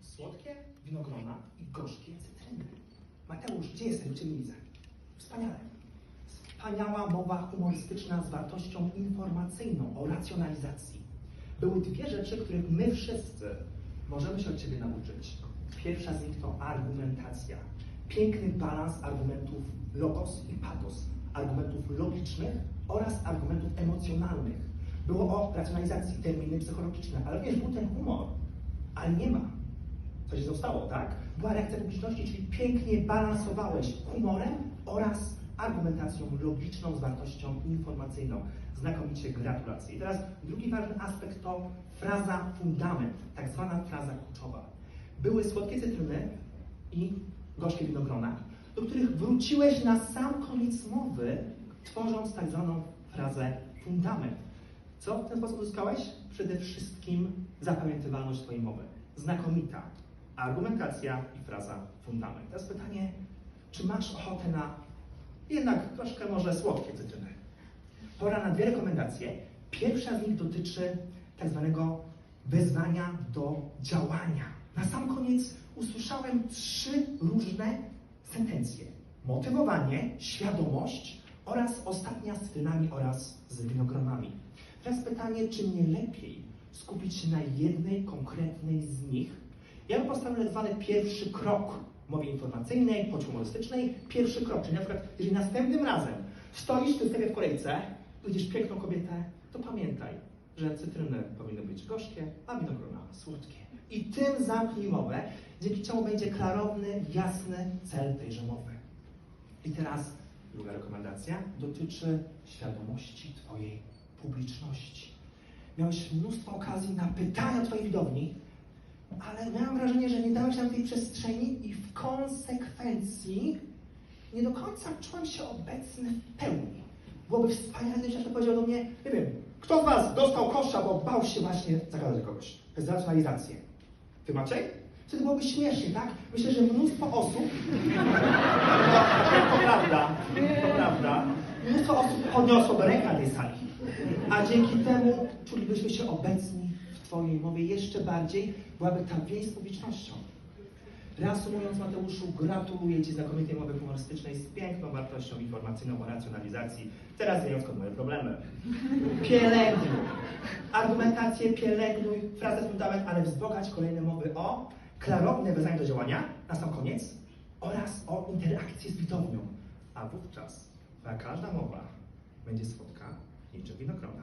Słodkie winogrona i gorzkie cytryny. Mateusz, gdzie jestem? Mnie widzę? Wspaniale. Wspaniała mowa humorystyczna z wartością informacyjną o racjonalizacji. Były dwie rzeczy, których my wszyscy możemy się od Ciebie nauczyć. Pierwsza z nich to argumentacja. Piękny balans argumentów logos i patos. Argumentów logicznych oraz argumentów emocjonalnych. Było o racjonalizacji, terminy psychologiczne, ale również był ten humor. Ale nie ma. Co się zostało, tak? Była reakcja publiczności, czyli pięknie balansowałeś humorem oraz argumentacją logiczną z wartością informacyjną. Znakomicie gratulacje. I teraz drugi ważny aspekt to fraza fundament, tak zwana fraza kluczowa. Były słodkie cytryny i gorzkie winogrona, do których wróciłeś na sam koniec mowy, tworząc tak zwaną frazę fundament. Co w ten sposób uzyskałeś? Przede wszystkim zapamiętywalność Twojej mowy. Znakomita argumentacja i fraza fundament. Teraz pytanie, czy masz ochotę na jednak troszkę może słodkie cytryny? Pora na dwie rekomendacje. Pierwsza z nich dotyczy tak zwanego wezwania do działania. Na sam koniec usłyszałem trzy różne sentencje. Motywowanie, świadomość oraz ostatnia z cytrynami oraz z winogronami. Teraz pytanie, czy nie lepiej skupić się na jednej konkretnej z nich? Ja bym postawił tak zwany pierwszy krok w mowie informacyjnej, bądź humorystycznej. Pierwszy krok, czyli na przykład, jeżeli następnym razem stoisz ty sobie w kolejce widzisz piękną kobietę, to pamiętaj, że cytryny powinny być gorzkie, a winogrona słodkie. I tym zamknij mowę, dzięki czemu będzie klarowny, jasny cel tejże mowy. I teraz druga rekomendacja dotyczy świadomości Twojej publiczności. Miałeś mnóstwo okazji na pytania Twojej widowni, ale miałem wrażenie, że nie dałeś nam tej przestrzeni i w konsekwencji nie do końca czułem się obecny w pełni. Byłoby wspaniale, przykład powiedział do mnie, nie wiem, kto z Was dostał kosza, bo bał się właśnie zagadać do kogoś. Racjonalizację. Ty Maciej? Wtedy byłoby śmiesznie, tak? Myślę, że mnóstwo osób, to, to prawda, to prawda, mnóstwo osób podniosłoby rękę na tej sali. A dzięki temu czulibyśmy się obecni w Twojej mowie jeszcze bardziej, byłaby ta więź z publicznością. Reasumując, Mateuszu, gratuluję Ci znakomitej mowy humorystycznej z piękną wartością informacyjną o racjonalizacji. Teraz wyjątkowo moje problemy. Pielęgnuj. Argumentację pielęgnuj, frazę fundament, ale wzbogać kolejne mowy o klarowne wezwanie do działania na sam koniec oraz o interakcję z widownią. A wówczas Twoja każda mowa będzie słodka niczym winogrona.